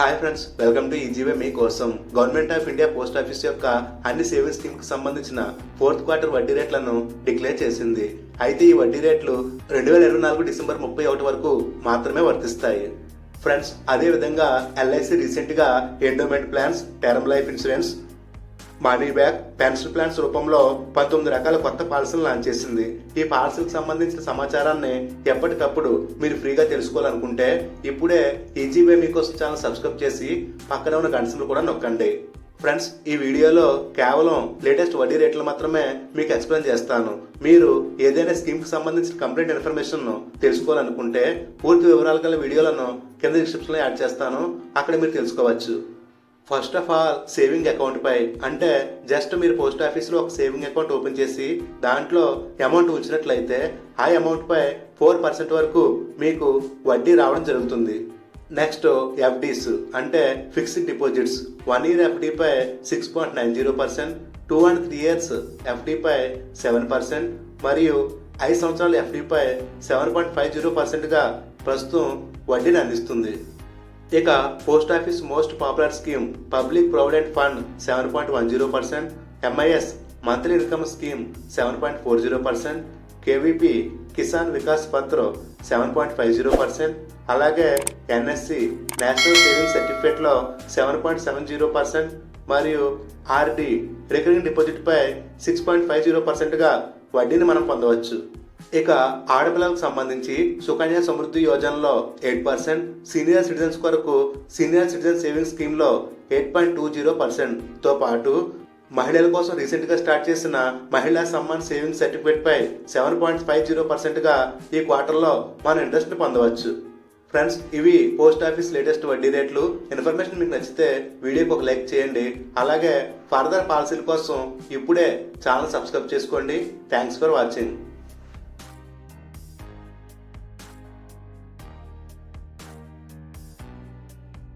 Hi friends welcome to easy way మీ కోసం. Government of India post office యొక్క అన్ని savings స్కీమ్కి సంబంధించిన ఫోర్త్ క్వార్టర్ వడ్డీ రేట్లను డిక్లేర్ చేసింది. అయితే ఈ వడ్డీ రేట్లు రెండు వేల ఇరవై నాలుగు డిసెంబర్ ముప్పై ఒకటి వరకు మాత్రమే వర్తిస్తాయి. ఫ్రెండ్స్ అదే విధంగా ఎల్ఐసి రీసెంట్గా endowment plans term life insurance money back pension plans రూపంలో పంతొమ్మిది రకాల కొత్త పాలసీలు లాంచ్ చేసింది. ఈ పాలసీలకు సంబంధించిన సమాచారాన్ని ఎప్పటికప్పుడు మీరు ఫ్రీగా తెలుసుకోవాలనుకుంటే ఇప్పుడే ఈజీవే మీకోసం ఛానల్ సబ్స్క్రైబ్ చేసి పక్కన ఉన్న గంటలు కూడా నొక్కండి. ఫ్రెండ్స్ ఈ వీడియోలో కేవలం లేటెస్ట్ వడ్డీ రేట్లు మాత్రమే మీకు ఎక్స్ప్లెయిన్ చేస్తాను. మీరు ఏదైనా స్కీమ్కి సంబంధించిన కంప్లీట్ ఇన్ఫర్మేషన్ తెలుసుకోవాలనుకుంటే పూర్తి వివరాలు గల వీడియోలను కింద డిస్క్రిప్షన్లో యాడ్ చేస్తాను. అక్కడ మీరు తెలుసుకోవచ్చు. First of all saving account పై అంటే జస్ట్ మీరు పోస్ట్ ఆఫీస్లో ఒక సేవింగ్ అకౌంట్ ఓపెన్ చేసి దాంట్లో అమౌంట్ ఉంచినట్లయితే ఆ అమౌంట్ పై ఫోర్ పర్సెంట్ వరకు మీకు వడ్డీ రావడం జరుగుతుంది. నెక్స్ట్ ఎఫ్డీస్ అంటే fixed deposits. One year ఎఫ్డీపై six point nine zero percent two and three years ఎఫ్డీపై seven percent మరియు ఐదు సంవత్సరాల ఎఫ్డీపై సెవెన్ పాయింట్ ఫైవ్ జీరో పర్సెంట్గా ప్రస్తుతం వడ్డీని అందిస్తుంది. ఇక post office most popular scheme public provident fund seven point one zero percent MIS monthly income scheme seven point four zero percent KVP Kisan Vikas Patra seven point five zero percent అలాగే NSC national saving సర్టిఫికేట్లో seven point seven zero percent మరియు RD recurring డిపాజిట్పై six point five zero పర్సెంట్గా వడ్డీని మనం పొందవచ్చు. ఇక ఆడపిల్లలకు సంబంధించి సుకన్య సమృద్ధి యోజనలో ఎయిట్ పర్సెంట్ సీనియర్ సిటిజన్స్ కొరకు సీనియర్ సిటిజన్ సేవింగ్స్ స్కీమ్లో ఎయిట్ పాయింట్ టూ జీరో పర్సెంట్తో పాటు మహిళల కోసం రీసెంట్గా స్టార్ట్ చేసిన మహిళా సమ్మాన్ సేవింగ్ సర్టిఫికేట్ పై సెవెన్ పాయింట్ ఫైవ్ జీరో పర్సెంట్గా ఈ క్వార్టర్లో మన ఇంట్రెస్ట్ని పొందవచ్చు. ఫ్రెండ్స్ ఇవి పోస్ట్ ఆఫీస్ లేటెస్ట్ వడ్డీ రేట్లు. ఇన్ఫర్మేషన్ మీకు నచ్చితే వీడియోకి ఒక లైక్ చేయండి. అలాగే ఫర్దర్ పాలసీల కోసం ఇప్పుడే ఛానల్ సబ్స్క్రైబ్ చేసుకోండి. Thanks for watching.